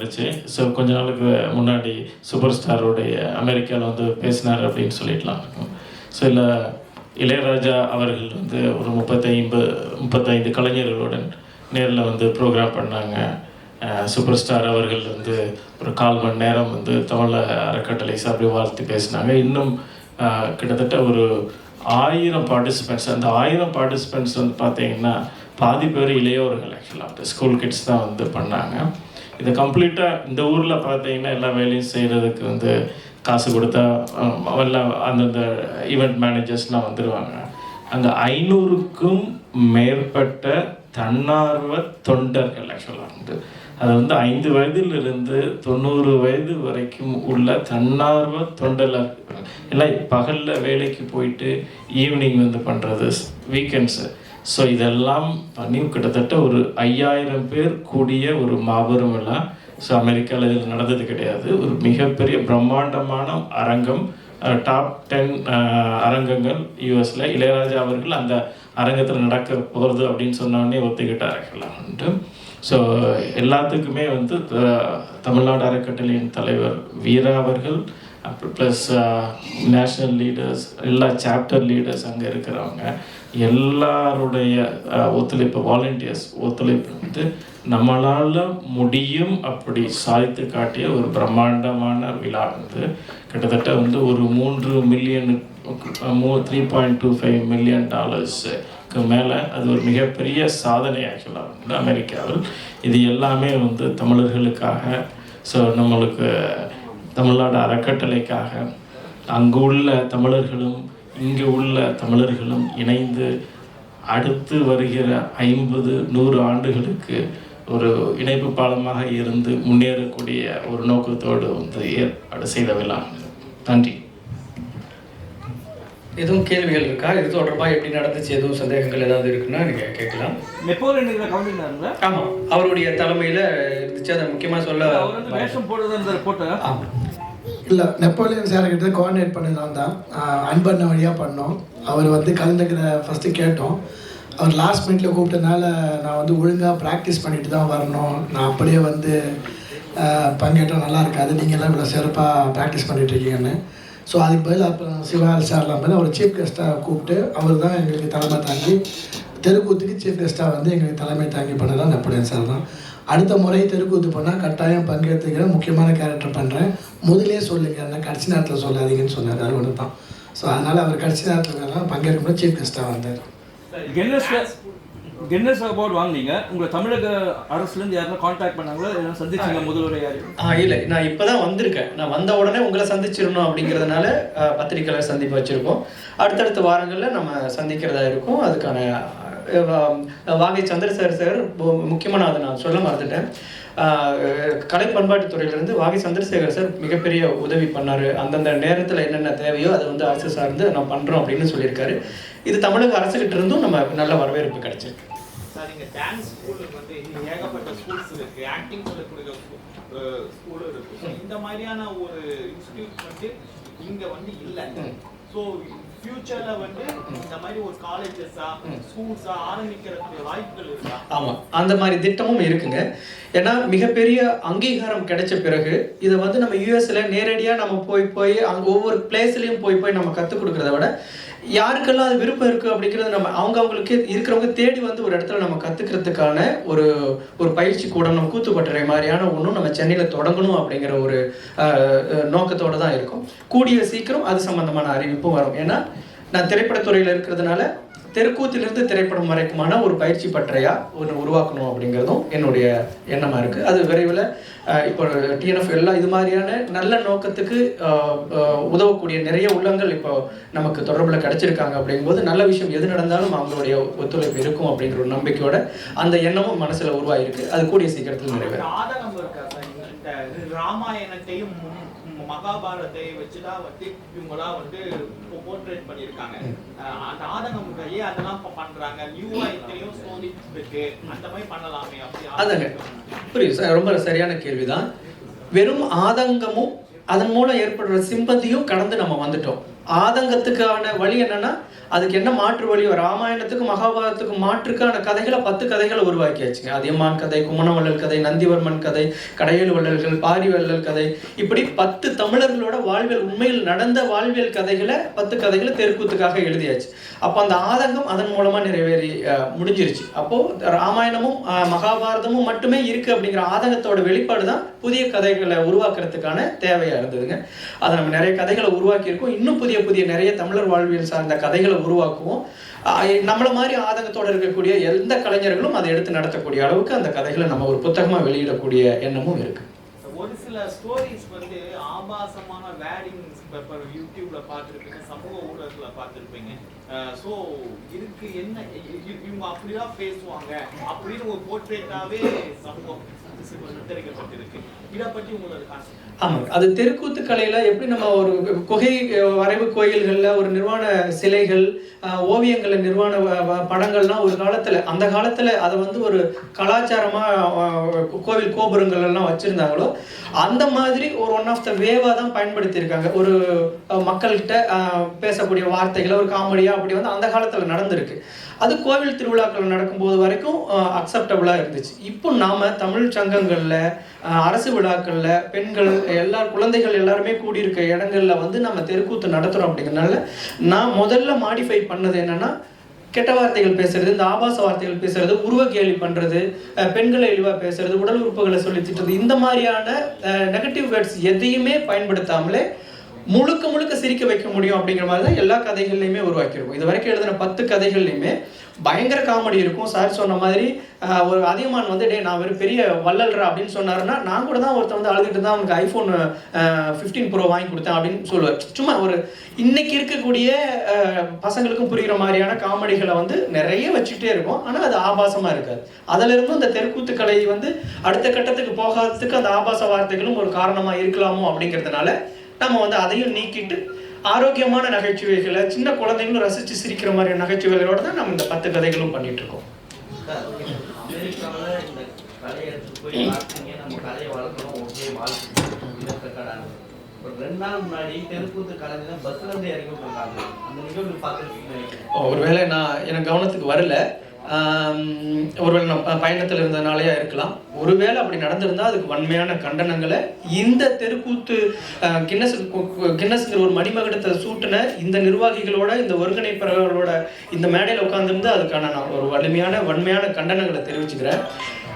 வந்துச்சு ஸோ கொஞ்ச நாளுக்கு முன்னாடி சூப்பர் ஸ்டாரோடைய அமெரிக்காவில் வந்து பேசினார் அப்படின்னு சொல்லிட்டுலாம் இருக்கும். ஸோ இல்லை இளையராஜா அவர்கள் வந்து ஒரு முப்பத்தைம்பு முப்பத்தைந்து கலைஞர்களுடன் நேரில் வந்து ப்ரோக்ராம் பண்ணாங்க. சூப்பர் ஸ்டார் அவர்கள் வந்து ஒரு கால் மணி நேரம் வந்து தமிழ அறக்கட்டளை சார்பில் வாழ்த்து பேசினாங்க. இன்னும் கிட்டத்தட்ட ஒரு ஆயிரம் பார்ட்டிசிபெண்ட்ஸ் அந்த ஆயிரம் பார்ட்டிசிபெண்ட்ஸ் வந்து பார்த்தீங்கன்னா பாதி பேர் இளையோர்கள் ஆக்சுவலாக ஸ்கூல் கிட்ஸ் தான் வந்து பண்ணாங்க. இது கம்ப்ளீட்டாக இந்த ஊரில் பார்த்தீங்கன்னா எல்லா வேலையும் செய்கிறதுக்கு வந்து காசு கொடுத்தா எல்லாம் அந்தந்த ஈவெண்ட் மேனேஜர்ஸ்லாம் வந்துடுவாங்க அங்கே ஐநூறுக்கும் மேற்பட்ட தன்னார்வ தொண்டர்கள் ஆக்சுவலாக வந்து. அது வந்து ஐந்து வயதிலிருந்து தொண்ணூறு வயது வரைக்கும் உள்ள தன்னார்வ தொண்டர்கள். எல்லாம் பகலில் வேலைக்கு போயிட்டு ஈவினிங் வந்து பண்ணுறது வீக்கெண்ட்ஸு ஸோ இதெல்லாம் பண்ணி கிட்டத்தட்ட ஒரு ஐயாயிரம் பேர் கூடிய ஒரு மாபெரும் விழா. ஸோ அமெரிக்காவில் இதில் நடந்தது கிடையாது. ஒரு மிகப்பெரிய பிரம்மாண்டமான அரங்கம் டாப் டென் அரங்கங்கள் யூஎஸில் இளையராஜா அவர்கள் அந்த அரங்கத்தில் நடக்க போகிறது அப்படின்னு சொன்னோடனே ஒத்துக்கிட்டார். உண்டு ஸோ எல்லாத்துக்குமே வந்து த- தமிழ்நாடு அறக்கட்டளையின் தலைவர் வீரா அவர்கள் அப்புறம் ப்ளஸ் நேஷ்னல் லீடர்ஸ் எல்லா சாப்டர் லீடர்ஸ் அங்கே இருக்கிறவங்க. எல்லாருடைய ஒத்துழைப்பு வாலண்டியர்ஸ் ஒத்துழைப்பு வந்து நம்மளால் முடியும் அப்படி சாதித்து காட்டிய ஒரு பிரம்மாண்டமான விழா வந்து கிட்டத்தட்ட வந்து ஒரு மூன்று மில்லியன் மூ three point two five million டாலர்ஸுக்கு மேலே அது ஒரு மிகப்பெரிய சாதனை ஆக்சுவலாக வந்து அமெரிக்காவில். இது எல்லாமே வந்து தமிழர்களுக்காக ஸோ நம்மளுக்கு தமிழ்நாடு அறக்கட்டளைக்காக அங்கு உள்ள தமிழர்களும் இங்கு உள்ள தமிழர்களும் இணைந்து அடுத்து வருகிற ஐம்பது நூறு ஆண்டுகளுக்கு ஒரு இணைப்பு பாலமாக இருந்து முன்னேறக்கூடிய ஒரு நோக்கத்தோடு வந்து ஏற்பாடு செய்த விழா நன்றி. எதுவும் கேள்விகள் இருக்கா? இது தொடர்பாக எப்படி நடந்துச்சு? எதுவும் சந்தேகங்கள் ஏதாவது இருக்குன்னா நீங்கள் கேட்கலாம். நெப்போலியன் ஆமாம் அவருடைய தலைமையில் இருந்துச்சு. அதை முக்கியமாக சொல்ல வேஷம் போடுறது போட்ட ஆமாம் இல்லை நெப்போலியன் சார் கிட்ட கோஆர்டினேட் பண்ணலாம் தான். அன்பண்ண வழியாக பண்ணோம். அவர் வந்து கலந்துக்கிற ஃபஸ்ட்டு கேட்டோம். அவர் லாஸ்ட் மினிட்ல கூப்பிட்டனால நான் வந்து ஒழுங்காக ப்ராக்டிஸ் பண்ணிட்டு தான் வரணும். நான் அப்படியே வந்து பங்கேற்றோம் நல்லா இருக்காது. நீங்கள் எல்லாம் இவ்வளோ சிறப்பாக ப்ராக்டிஸ் பண்ணிட்டுருக்கீங்கன்னு ஸோ அதுக்கு பதில் அப்புறம் சிவால் சார்லாம் பதில் அவர் சீஃப் கெஸ்ட்டாக கூப்பிட்டு அவர் தான் எங்களுக்கு தலைமை தாங்கி தெருக்கூத்துக்கு சீஃப் கெஸ்ட்டாக வந்து எங்களுக்கு தலைமை தாங்கி பண்ணதான் நெப்போலியன் சார் தான். அடுத்த முறை தெருக்கூத்து பண்ணால் கட்டாயம் பங்கேற்றுக்கிறேன் முக்கியமான கேரக்டர் பண்ணுறேன் முதலே சொல்லுங்க என்ன கடைசி நேரத்தில் சொல்லாதீங்கன்னு சொன்னார் அது ஒன்று தான். ஸோ அதனால் அவர் கடைசி நேரத்தில் பங்கேற்கும்போது சீஃப் கெஸ்ட்டாக வந்தார். கென்னஸ் அவார்டு வாங்குனீங்க. உங்களை தமிழக அரசுலேருந்து யாரும் காண்டாக்ட் பண்ணாங்களோ? சந்திச்சீங்க முதல்வர் யாரு ஆ இல்லை. நான் இப்போ தான் வந்திருக்கேன். நான் வந்த உடனே உங்களை சந்திச்சிடணும் அப்படிங்கிறதுனால அஹ், பத்திரிக்கையாளர் சந்திப்பு வச்சுருக்கோம். அடுத்தடுத்த வாரங்களில் நம்ம சந்திக்கிறதா இருக்கும். அதுக்கான வாகை சந்திரசேகர் சார் முக்கியமான அதை நான் சொல்ல மறந்துட்டேன். கலை பண்பாட்டுத் துறையிலிருந்து வாகை சந்திரசேகர் சார் மிகப்பெரிய உதவி பண்ணார். அந்தந்த நேரத்தில் என்னென்ன தேவையோ அதை வந்து அரசு சார்ந்து நான் பண்ணுறோம் அப்படின்னு சொல்லியிருக்காரு. இது தமிழக அரசுகிட்ட இருந்தும் நம்ம நல்ல வரவேற்பு கிடைச்சிருக்கு சார் இங்க டான்ஸ் ஸ்கூலுக்கு வந்து இங்க ஏகப்பட்ட ஸ்கூல்ஸ் இருக்கு. ஆக்டிங் சொல்லக்கூடிய ஸ்கூல் இந்த மாதிரியான ஒரு இன்ஸ்டிடியூட் வந்து இங்க வந்து இல்ல. ஸோ ஃபியூச்சர்ல வந்து இந்த மாதிரி ஒரு காலேஜஸா ஸ்கூல்ஸா ஆரம்பிக்கிறதுக்கு வாய்ப்புகள் இருக்கா? ஆமாம் அந்த மாதிரி திட்டமும் இருக்குங்க. ஏன்னா மிகப்பெரிய அங்கீகாரம் கிடைச்ச பிறகு இதை வந்து நம்ம யூஎஸ்ல நேரடியாக நம்ம போய் போய் அங்கே ஒவ்வொரு பிளேஸ்லையும் போய் போய் நம்ம கற்றுக் கொடுக்கறத விட யாருக்கெல்லாம் அது விருப்பம் இருக்குது அப்படிங்கிறது நம்ம அவங்க அவங்களுக்கு இருக்கிறவங்க தேடி வந்து ஒரு இடத்துல நம்ம கற்றுக்கிறதுக்கான ஒரு ஒரு பயிற்சி கூடம் நம்ம கூத்துப்பட்டுறை மாதிரியான ஒன்றும் நம்ம சென்னையில் தொடங்கணும் அப்படிங்கிற ஒரு நோக்கத்தோடு தான் இருக்கும். கூடிய சீக்கிரம் அது சம்மந்தமான அறிவிப்பும் வரும். ஏன்னா நான் திரைப்படத்துறையில் இருக்கிறதுனால தெருக்கூத்திலிருந்து திரைப்படம் வரைக்குமான ஒரு பயிற்சி பற்றையா ஒன்று உருவாக்கணும் அப்படிங்கிறதும் என்னுடைய எண்ணமாக இருக்குது அது விரைவில் இப்போ டிஎன்எஃப் எல்லாம் இது மாதிரியான நல்ல நோக்கத்துக்கு உதவக்கூடிய நிறைய உள்ளங்கள் இப்போ நமக்கு தொடர்பில் கிடைச்சிருக்காங்க அப்படிங்கும்போது நல்ல விஷயம் எது நடந்தாலும் அவங்களுடைய ஒத்துழைப்பு இருக்கும் அப்படிங்கிற ஒரு நம்பிக்கையோட அந்த எண்ணமும் மனசில் உருவாயிருக்கு. அது கூடிய சீக்கிரத்தில் நிறைவேறும். ஆதங்கம் இருக்கா சார் இந்த ராமாயணத்தையும் மு- மகாபாரதையும் வச்சுதான் வந்து இவங்களா வந்து போர்ட்ரேட் பண்ணியிருக்காங்க. அந்த இருக்கா ஏன் அதெல்லாம் பண்றாங்க. நியூவா இத்தனையும் ஸ்டோரி இருக்கு அந்த மாதிரி பண்ணலாமே அப்படி புரியுது சார். ரொம்ப சரியான கேள்விதான். வெறும் ஆதங்கமும் அதன் மூலம் ஏற்படுற சிம்பதியும் கடந்து நம்ம வந்துட்டோம். ஆதங்கத்துக்கான வழி என்னன்னா அதுக்கு என்ன மாற்று வழியோ ராமாயணத்துக்கும் மகாபாரதத்துக்கும் மாற்றுக்கான கதைகளை பத்து கதைகளை உருவாக்கியாச்சுங்க. அதியமான் கதை குமணவள்ளல் கதை நந்திவர்மன் கதை கடையேழு வள்ளல்கள் பாரி வள்ளல் கதை. இப்படி பத்து தமிழர்களோட வாழ்வியல் உண்மையில் நடந்த வாழ்வியல் கதைகளை பத்து கதைகளை தெருக்கூத்துக்காக எழுதியாச்சு. அப்போ அந்த ஆதங்கம் அதன் மூலமா நிறைவேறி முடிஞ்சிருச்சு. அப்போ ராமாயணமும் மகாபாரதமும் மட்டுமே இருக்கு அப்படிங்கிற ஆதங்கத்தோட வெளிப்பாடு தான் புதிய கதைகளை உருவாக்குறதுக்கான தேவையா இருந்ததுங்க. அதை நம்ம நிறைய கதைகளை உருவாக்கியிருக்கோம். இன்னும் புதிய புதிய நிறைய தமிழர் வாழ்வியல் சார்ந்த கதைகளை உருவாக்குவோம். நம்மளை நம்மள மாதிரி ஆதங்கத்தோடு இருக்கக்கூடிய எந்த கலைஞர்களும் அதை எடுத்து நடத்தக்கூடிய அளவுக்கு அந்த கதைகளை நம்ம ஒரு புத்தகமாக வெளியிடக்கூடிய எண்ணமும் இருக்கு. ஒரு சில ஸ்டோரிஸ் வந்து ஆபாசமான வேடிங் இப்போ யூடியூப்ல பார்த்துருப்பீங்க சமூக ஊடகத்துல பார்த்துருப்பீங்க. ஸோ இதுக்கு என்ன இவங்க அப்படிதான் பேசுவாங்க அப்படின்னு ஒரு போர்ட்ரேட்டாவே சமூகம் ஆமாங்க. அது தெருக்கூத்து கலையில எப்படி நம்ம ஒரு குகை வரைவு கோயில்கள்ல ஒரு நிர்வாண சிலைகள் ஓவியங்களை நிர்வாண வ- படங்கள்லாம் ஒரு காலத்துல அந்த காலத்துல அதை வந்து ஒரு கலாச்சாரமா கோவில் கோபுரங்கள் எல்லாம் வச்சிருந்தாங்களோ அந்த மாதிரி ஒரு ஒன் ஆஃப் த வேவா தான் பயன்படுத்தியிருக்காங்க. ஒரு மக்கள்கிட்ட பேசக்கூடிய வார்த்தைகளை ஒரு காமெடியா அப்படி வந்து அந்த காலத்துல நடந்திருக்கு. அது கோவில் திருவிழாக்கள் நடக்கும்போது வரைக்கும் அக்செப்டபுளாக இருந்துச்சு. இப்போ நாம் தமிழ் சங்கங்களில் அரசு விழாக்களில் பெண்கள் எல்லா குழந்தைகள் எல்லாருமே கூடியிருக்க இடங்களில் வந்து நம்ம தெருக்கூத்து நடத்துகிறோம் அப்படிங்கிறனால நான் முதல்ல மாடிஃபை பண்ணது என்னென்னா கெட்ட வார்த்தைகள் பேசுறது இந்த ஆபாச வார்த்தைகள் பேசுறது உருவ கேலி பண்றது பெண்களை இழிவா பேசுறது உடல் உறுப்புகளை சொல்லி திட்டுறது இந்த மாதிரியான நெகட்டிவ் வேர்ட்ஸ் எதையுமே பயன்படுத்தாமலே முழுக்க முழுக்க சிரிக்க வைக்க முடியும் அப்படிங்கிற மாதிரி தான் எல்லா கதைகள்லையுமே உருவாக்கியிருக்கும். இது வரைக்கும் எழுதின பத்து கதைகள்லையுமே பயங்கர காமெடி இருக்கும். சார் சொன்ன மாதிரி ஒரு அதிகமான் வந்து டே நான் ஒரு பெரிய வள்ளல்ரா அப்படின்னு சொன்னாருன்னா நான் கூட தான் ஒருத்தர் வந்து அழுதுட்டு தான் அவனுக்கு ஐஃபோன் ஃபிஃப்டீன் ப்ரோ வாங்கி கொடுத்தேன் அப்படின்னு சொல்லுவார். சும்மா ஒரு இன்னைக்கு இருக்கக்கூடிய பசங்களுக்கும் புரிகிற மாதிரியான காமெடிகளை வந்து நிறைய வச்சுக்கிட்டே இருக்கும். ஆனால் அது ஆபாசமாக இருக்காது. அதிலிருந்து அந்த இந்த தெருக்கூத்து கலை வந்து அடுத்த கட்டத்துக்கு போகாததுக்கு அந்த ஆபாச வார்த்தைகளும் ஒரு காரணமாக இருக்கலாமோ அப்படிங்கிறதுனால நம்ம வந்து அதையும் நீக்கிட்டு ஆரோக்கியமான நகைச்சுவைகளை சின்ன குழந்தைங்களும் ரசிச்சு சிரிக்கிற மாதிரியான நகைச்சுவைகளோட தான் நம்ம இந்த பத்து கதைகளும் பண்ணிட்டு இருக்கோம் ஒருவேளை நான் எனக்கு கவனத்துக்கு வரல. ஒருவேளை நான் பயணத்தில் பயணத்துல இருக்கலாம். ஒருவேளை அப்படி நடந்திருந்தால் அதுக்கு வன்மையான கண்டனங்களை இந்த தெருக்கூத்து அஹ், கின்னஸ் கின்னஸ்ங்கிற ஒரு மணிமகடத்தை சூட்டின இந்த நிர்வாகிகளோட இந்த ஒருங்கிணைப்பாளர்களோட இந்த மேடையில் உட்காந்துருந்து அதுக்கான நான் ஒரு வலிமையான வன்மையான கண்டனங்களை தெரிவிச்சுக்கிறேன்.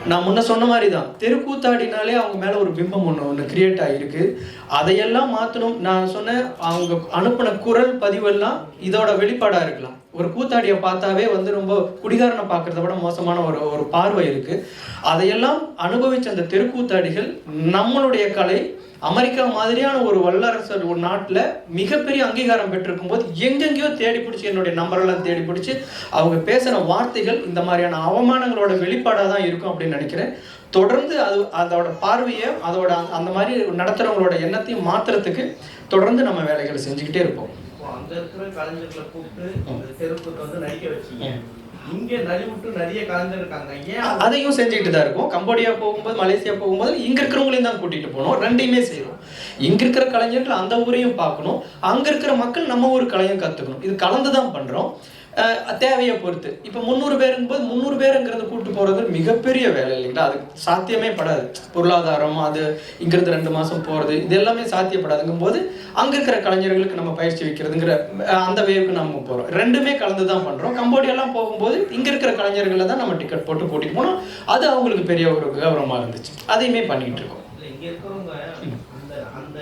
நான் முன்ன சொன்ன மாதிரி தான் தெருக்கூத்தாடினாலே அவங்க மேலே ஒரு பிம்பம் ஒன்று ஒன்று கிரியேட் ஆகிருக்கு அதையெல்லாம் மாற்றணும் நான் சொன்னேன் அவங்க அனுப்பின குரல் பதிவெல்லாம் இதோட வெளிப்பாடாக இருக்கலாம். ஒரு கூத்தாடியை பார்த்தாவே வந்து ரொம்ப குடிகாரனை பார்க்குறத விட மோசமான ஒரு ஒரு பார்வை இருக்குது அதையெல்லாம் அனுபவிச்ச அந்த தெருக்கூத்தாடிகள் நம்மளுடைய கலை அமெரிக்கா மாதிரியான ஒரு வல்லரசர் ஒரு நாட்டில் மிகப்பெரிய அங்கீகாரம் பெற்றிருக்கும் போது எங்கெங்கேயோ தேடி பிடிச்சி என்னுடைய நம்பரெல்லாம் தேடி பிடிச்சி அவங்க பேசின வார்த்தைகள் இந்த மாதிரியான அவமானங்களோட வெளிப்பாடாக தான் இருக்கும் அப்படின்னு நினைக்கிறேன். தொடர்ந்து அது அதோட பார்வையை அதோட அந்த- அந்த மாதிரி நடத்துகிறவங்களோட எண்ணத்தையும் மாற்றுறதுக்கு தொடர்ந்து நம்ம வேலைகளை செஞ்சுக்கிட்டே இருப்போம். அங்க இருக்கிற கலைஞர்களை கூப்பிட்டு தெருக்கூத்தை வந்து நடிக்க வச்சீங்க இங்க நலிவுட்டு நிறைய கலைஞர் இருக்காங்க ஏன் அதையும் செஞ்சுக்கிட்டு தான் இருக்கோம். கம்போடியா போகும்போது மலேசியா போகும்போது இங்க இருக்கிறவங்களையும் தான் கூட்டிட்டு போனோம். ரெண்டையுமே செய்றோம். இங்க இருக்கிற கலைஞர்கள் அந்த ஊரையும் பார்க்கணும். அங்க இருக்கிற மக்கள் நம்ம ஊர் கலையும் கத்துக்கணும். இது கலந்து தான் பண்றோம். தேவையை பொறுத்து. இப்போ முந்நூறு பேருங்கும்போது முந்நூறு பேருங்கிறது கூட்டு போறது மிகப்பெரிய வேலை இல்லைங்களா? அது சாத்தியமே படாது. பொருளாதாரம் அது இங்கிருந்து ரெண்டு மாசம் போறது இது எல்லாமே சாத்தியப்படாதுங்கும் போது அங்க இருக்கிற கலைஞர்களுக்கு நம்ம பயிற்சி வைக்கிறதுங்கிற அந்த வேவுக்கு நம்ம போறோம். ரெண்டுமே கலந்து தான் பண்றோம் கம்போடியாலாம் போகும்போது இங்க இருக்கிற கலைஞர்களை தான் நம்ம டிக்கெட் போட்டு கூட்டிட்டு போனோம். அது அவங்களுக்கு பெரிய ஒரு கௌரவமா இருந்துச்சு. அதையுமே பண்ணிட்டு இருக்கோம் இல்ல, இங்க இருக்கிறவங்க அந்த அந்த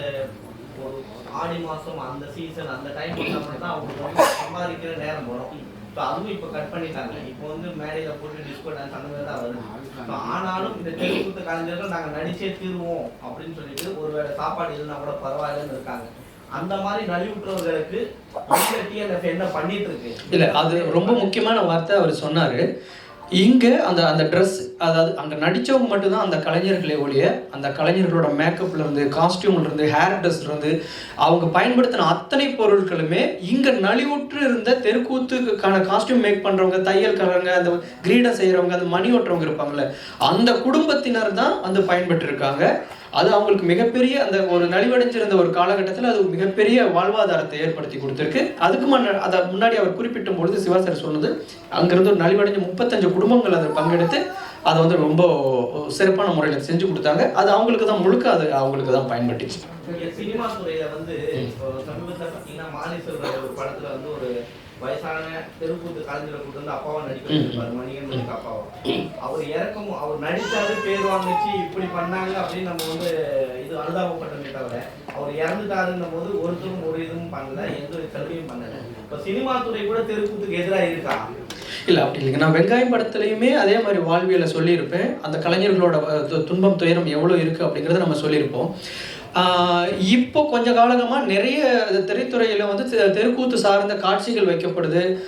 ஒரு ஆடி மாசம் அந்த சீசன் அந்த டைம் தான் அவங்க சம்பாதிக்கிற நேரம் வரும். இப்போ அதுவும் இப்போ கட் பண்ணிட்டாங்க. இப்போ வந்து மேடையில போட்டு டிஸ்கோ டான்ஸ் அந்த மாதிரி தான் வருது. இப்போ ஆனாலும் இந்த தெருக்கூத்து கலைஞர்கள் நாங்கள் நடிச்சே தீருவோம் அப்படின்னு சொல்லிட்டு ஒருவேளை சாப்பாடு இல்லைன்னா கூட பரவாயில்லன்னு இருக்காங்க. அந்த மாதிரி நலிவுற்றவர்களுக்கு என்ன பண்ணிட்டு இருக்கு? இல்ல அது ரொம்ப முக்கியமான வார்த்தை அவர் சொன்னாரு. இங்கே அந்த அந்த ட்ரெஸ் அதாவது அங்கே நடித்தவங்க மட்டும்தான் அந்த கலைஞர்களே ஒழிய அந்த கலைஞர்களோட மேக்கப்ல இருந்து காஸ்டியூம்ல இருந்து ஹேர் ட்ரெஸ்லேருந்து அவங்க பயன்படுத்தின அத்தனை பொருட்களுமே இங்கே நலிவுற்று இருந்த தெருக்கூத்துக்கான காஸ்டியூம் மேக் பண்ணுறவங்க தையல்காரங்க அந்த கிரீடம் செய்கிறவங்க அந்த மணி ஓட்டுறவங்க இருப்பாங்கல்ல அந்த குடும்பத்தினர் தான் வந்து பயன்பட்டு அது அவங்களுக்கு மிகப்பெரிய அந்த ஒரு நலிவடைஞ்சிருந்த ஒரு காலகட்டத்தில் அது மிகப்பெரிய வாழ்வாதாரத்தை ஏற்படுத்தி கொடுத்துருக்கு. அதுக்கு முன்ன அதை முன்னாடி அவர் குறிப்பிட்ட பொழுது சிவாசர் சொன்னது அங்கிருந்து ஒரு நலிவடைஞ்ச முப்பத்தஞ்சு குடும்பங்கள் அதில் பங்கெடுத்து அதை வந்து ரொம்ப சிறப்பான முறையில் செஞ்சு கொடுத்தாங்க. அது அவங்களுக்கு தான் முழுக்க அது அவங்களுக்கு தான் பயன்பட்டுச்சு. சினிமா துறையில வந்து சமீபத்தில் பார்த்தீங்கன்னா மாலி செல்வராஜ் ஒரு படத்துல வந்து ஒரு வயசான தெருக்கூத்து கலைஞரை கூட்டு வந்து அப்பாவை நடிக்க வச்சிருப்பாரு மணிகண்டனுக்கு அப்பாவை. அவர் இறக்கமும் அவர் நடிச்சாரு பேர் வாங்கிச்சு இப்படி பண்ணாங்க அப்படின்னு நம்ம வந்து இது அனுதாபப்பட்டமே தவிர அவர் இறந்துட்டாருன்னும் போது ஒருத்தரும் ஒரு இதுவும் பண்ணல எந்த ஒரு கல்வியும் பண்ணல. இப்போ சினிமா துறை கூட தெருக்கூத்துக்கு எதிராக இருக்கா? இல்லை அப்படி இல்லைங்க. நான் வெங்காயம் படத்துலையுமே அதே மாதிரி வாழ்வியலை சொல்லியிருப்பேன். அந்த கலைஞர்களோட து- துன்பம் துயரம் எவ்வளோ இருக்குது அப்படிங்கிறத நம்ம சொல்லியிருப்போம். இப்போ கொஞ்ச காலகமாக நிறைய திரைத்துறையில் வந்து தெ- தெருக்கூத்து சார்ந்த காட்சிகள் வைக்கப்படுது.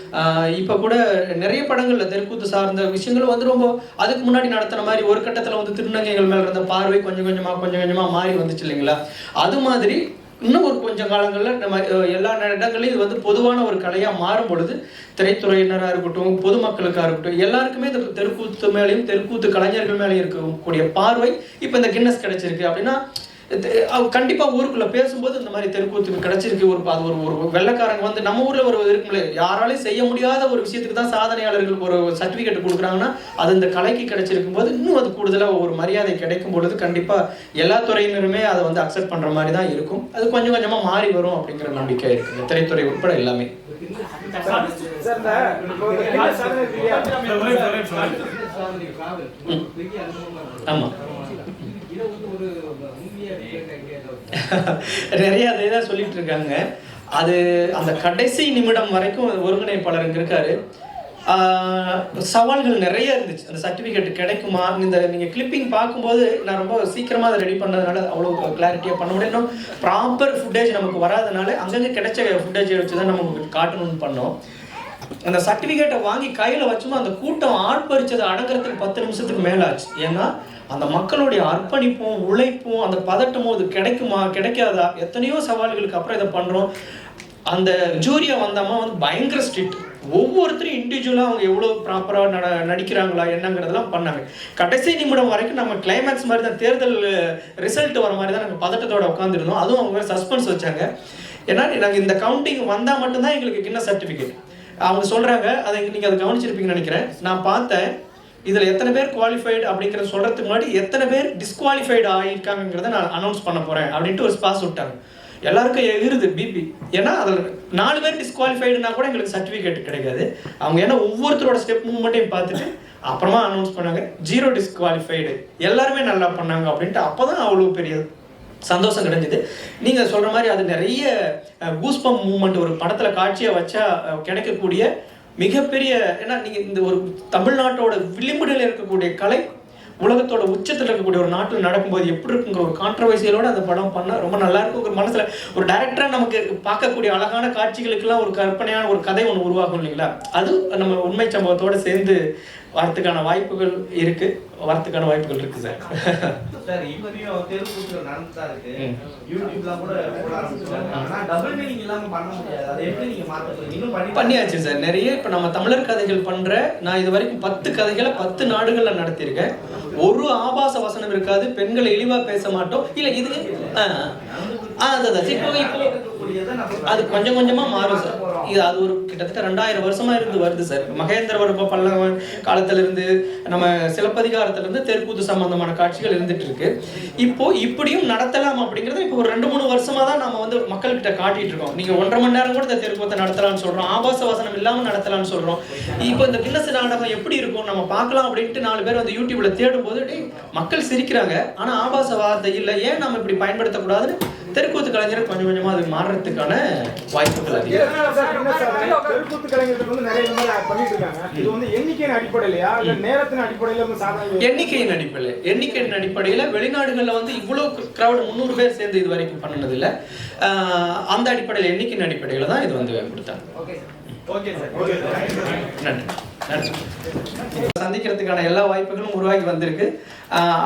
இப்போ கூட நிறைய படங்களில் தெருக்கூத்து சார்ந்த விஷயங்கள் வந்து ரொம்ப அதுக்கு முன்னாடி நடத்தின மாதிரி ஒரு கட்டத்தில் வந்து திருநங்கைகள் மேலே இருந்த பார்வை கொஞ்சம் கொஞ்சமாக கொஞ்சம் கொஞ்சமாக மாறி வந்துச்சு இல்லைங்களா? அது மாதிரி இன்னும் ஒரு கொஞ்சம் காலங்களில் நம்ம எல்லா இடங்களையும் இது வந்து பொதுவான ஒரு கலையாக மாறும் பொழுது திரைத்துறையினராக இருக்கட்டும் பொதுமக்களுக்காக இருக்கட்டும் எல்லாருக்குமே இந்த தெருக்கூத்து மேலேயும் தெருக்கூத்து கலைஞர்கள் மேலேயும் இருக்கக்கூடிய பார்வை இப்போ இந்த கின்னஸ் கிடைச்சிருக்கு. அப்படின்னா தெ- கண்டிப்பாக ஊருக்குள்ளே பேசும்போது இந்த மாதிரி தெருக்கூத்துக்கு கிடச்சிருக்கு ஒரு அது ஒரு ஒரு வெள்ளைக்காரங்க வந்து நம்ம ஊரில் ஒரு இருக்கும்ல யாராலையும் செய்ய முடியாத ஒரு விஷயத்துக்கு தான் சாதனையாளர்களுக்கு ஒரு சர்டிஃபிகேட் கொடுக்குறாங்கன்னா அது இந்த கலைக்கு கிடைச்சிருக்கும் போது இன்னும் அது கூடுதலாக ஒரு மரியாதை கிடைக்கும் பொழுது கண்டிப்பாக எல்லா துறையினருமே அதை வந்து அக்செப்ட் பண்ணுற மாதிரி தான் இருக்கும் அது கொஞ்சம் கொஞ்சமாக மாறி வரும் அப்படிங்கிற நம்பிக்கை இருக்குங்க திரைத்துறை உட்பட எல்லாமே ஆமாம் நிறைய அதே தான் சொல்லிட்டு இருக்காங்க. அது அந்த கடைசி நிமிடம் வரைக்கும் ஒருங்கிணைப்பாளர் இங்கே இருக்காரு சவால்கள் நிறைய இருந்துச்சு. அந்த சர்டிஃபிகேட் கிடைக்குமா? இந்த நீங்கள் கிளிப்பிங் பார்க்கும்போது நான் ரொம்ப சீக்கிரமாக அதை ரெடி பண்ணதுனால அவ்வளோ கிளாரிட்டியாக பண்ண முடியும் இன்னும் ப்ராப்பர் ஃபுட்டேஜ் நமக்கு வராதனால அங்கங்கே கிடைச்ச ஃபுட்டேஜை வச்சு தான் நம்ம காட்டணும்னு பண்ணோம். அந்த சர்டிஃபிகேட்டை வாங்கி கையில் வச்சுமா அந்த கூட்டம் ஆர்ப்பரித்ததை அடங்குறதுக்கு பத்து நிமிஷத்துக்கு மேலே ஆச்சு ஏன்னா அந்த மக்களுடைய அர்ப்பணிப்பும் உழைப்பும் அந்த பதட்டமும் அது கிடைக்குமா கிடைக்காதா? எத்தனையோ சவால்களுக்கு அப்புறம் இதை பண்ணுறோம் அந்த ஜூரியா வந்தம்மா வந்து பயங்கர ஸ்ட்ரிக்ட் ஒவ்வொருத்தரும் இண்டிவிஜுவலாக அவங்க எவ்வளோ ப்ராப்பராக நட நடிக்கிறாங்களா என்னங்கிறதெல்லாம் பண்ணாங்க. கடைசி நிமிடம் வரைக்கும் நம்ம கிளைமேக்ஸ் மாதிரி தான் தேர்தல் ரிசல்ட் வர மாதிரி தான் நாங்கள் பதட்டத்தோட உட்காந்துருந்தோம் அதுவும் அவங்க சஸ்பென்ஸ் வச்சாங்க. ஏன்னா நாங்கள் இந்த கவுண்டிங் வந்தால் மட்டும்தான் எங்களுக்கு கின்ன சர்டிஃபிகேட் அவங்க சொல்கிறாங்க அதை நீங்கள் அதை கவனிச்சிருப்பீங்கன்னு நினைக்கிறேன். நான் பார்த்தேன் இதில் எத்தனை பேர் குவாலிஃபைடு அப்படிங்கிறத சொல்கிறதுக்கு முன்னாடி எத்தனை பேர் டிஸ்குவாலிஃபைடு ஆகியிருக்காங்கிறத நான் அனௌன்ஸ் பண்ண போகிறேன் அப்படின்ட்டு ஒரு ஸ்பாஸ் விட்டாங்க. எல்லாருக்கும் எகிருது பிபி ஏன்னா அதில் நாலு பேர் டிஸ்குவாலிஃபைடுனா கூட எங்களுக்கு சர்டிஃபிகேட் கிடைக்காது. அவங்க ஏன்னா ஒவ்வொருத்தரோட ஸ்டெப் மூவ்மெண்ட்டையும் பார்த்துட்டு அப்புறமா அனௌன்ஸ் பண்ணாங்க ஜீரோ டிஸ்குவாலிஃபைடு எல்லாருமே நல்லா பண்ணாங்க அப்படின்ட்டு அப்போ தான் அவ்வளோ பெரிய சந்தோஷம் கிடைஞ்சது. நீங்கள் சொல்கிற மாதிரி அது நிறைய கூஸ்பம் மூமெண்ட் ஒரு படத்தில் காட்சியாக வச்சா கிடைக்கக்கூடிய மிகப்பெரிய ஏன்னா நீங்கள் இந்த ஒரு தமிழ்நாட்டோட விளிம்புகளில் இருக்கக்கூடிய கலை உலகத்தோட உச்சத்தில் இருக்கக்கூடிய ஒரு நாட்டில் நடக்கும்போது எப்படி இருக்குங்கிற ஒரு கான்ட்ரவர்சியலோட அந்த படம் பண்ணால் ரொம்ப நல்லா இருக்கும் ஒரு மனசில் ஒரு டேரக்டராக நமக்கு பார்க்கக்கூடிய அழகான காட்சிகளுக்கெல்லாம் ஒரு கற்பனையான ஒரு கதை ஒன்று உருவாகும் இல்லைங்களா? அது நம்ம உண்மை சம்பவத்தோடு சேர்ந்து வரத்துக்கான வாய்ப்புகள் இருக்கு. வரத்துக்கான வாய்ப்புகள் இருக்கு சார் சார் இப்பயும் தெருக்கூத்துல நடந்துதான் இருக்கு. யூடியூப்லாம் கூட ஆனா டபுள் மீனிங் இல்லாம பண்ண முடியாது. அதை எப்படி நீங்க மாத்த இன்னும் பண்ணி பண்ணியாச்சு சார் நிறைய இப்போ நம்ம தமிழர் கதைகள் பண்ற நான் இது வரைக்கும் பத்து கதைகளை பத்து நாடுகளில் நடத்தியிருக்கேன். ஒரு ஆபாச வசனம் இருக்காது. பெண்களை இழிவா பேச மாட்டோம். இல்ல இது ஆ, ஆ, அது அது. இப்போ இப்போ அது கொஞ்சம் கொஞ்சமா மாறும் சார் இது அது ஒரு கிட்டத்தட்ட ரெண்டாயிரம் வருஷமா இருந்து வருது சார் மகேந்திரவர்ம பல்லவ காலத்துல இருந்து நம்ம சிலப்பதிகாரத்துல இருந்து தெருக்கூத்து சம்பந்தமான காட்சிகள் இருந்துட்டு இருக்கு. இப்போ இப்படியும் நடத்தலாம் அப்படிங்கறத இப்போ ஒரு ரெண்டு மூணு வருஷமா தான் நம்ம வந்து மக்கள்கிட்ட காட்டிட்டு இருக்கோம். நீங்க ஒன்றரை மணி நேரம் கூட இந்த தெருக்கூத்தை நடத்தலாம்னு சொல்றோம். ஆபாச வசனம் இல்லாம நடத்தலாம்னு சொல்றோம். இப்போ இந்த கின்னஸ் நாடகம் எப்படி இருக்கும்? நம்ம பார்க்கலாம் அப்படின்ட்டு நாலு பேர் வந்து யூடியூப்ல தேடும் போது மக்கள் சிரிக்கிறாங்க. ஆனா ஆபாச வார்த்தை இல்லை. ஏன் நம்ம இப்படி பயன்படுத்தக்கூடாதுன்னு தெருக்கூத்து கலைஞர் கொஞ்சம் கொஞ்சமா அது மாறுறதுக்கான வாய்ப்புகள் அதிகம்? தெருக்கூத்து கலைஞர்கள் வந்து நிறைய பண்ணிட்டு இருக்காங்க. இது வந்து எண்ணிக்கையின் அடிப்படையிலயா? இல்ல நேரத்தின் அடிப்படையில சாதனை எண்ணிக்கையின் அடிப்படையில் எண்ணிக்கையின் அடிப்படையில் வெளிநாடுகளில் வந்து இவ்வளோ கிரௌட் முந்நூறு பேர் சேர்ந்து இது வரைக்கும் பண்ணதில்லை அந்த அடிப்படையில் எண்ணிக்கையின் அடிப்படையில் தான் இது வந்து கொடுத்தாங்க. Okay sir. நன்றி. நன்றி. சந்திக்கிறதுக்கான எல்லா வாய்ப்புகளும் உருவாகி வந்திருக்கு.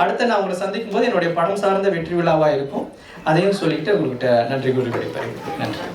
அடுத்து நான் உங்களை சந்திக்கும் போது என்னுடைய படம் சார்ந்த வெற்றி விழாவாக இருக்கும். அதையும் சொல்லிட்டு உங்கள்கிட்ட நன்றி கூறி விடைபெறுகிறேன். நன்றி.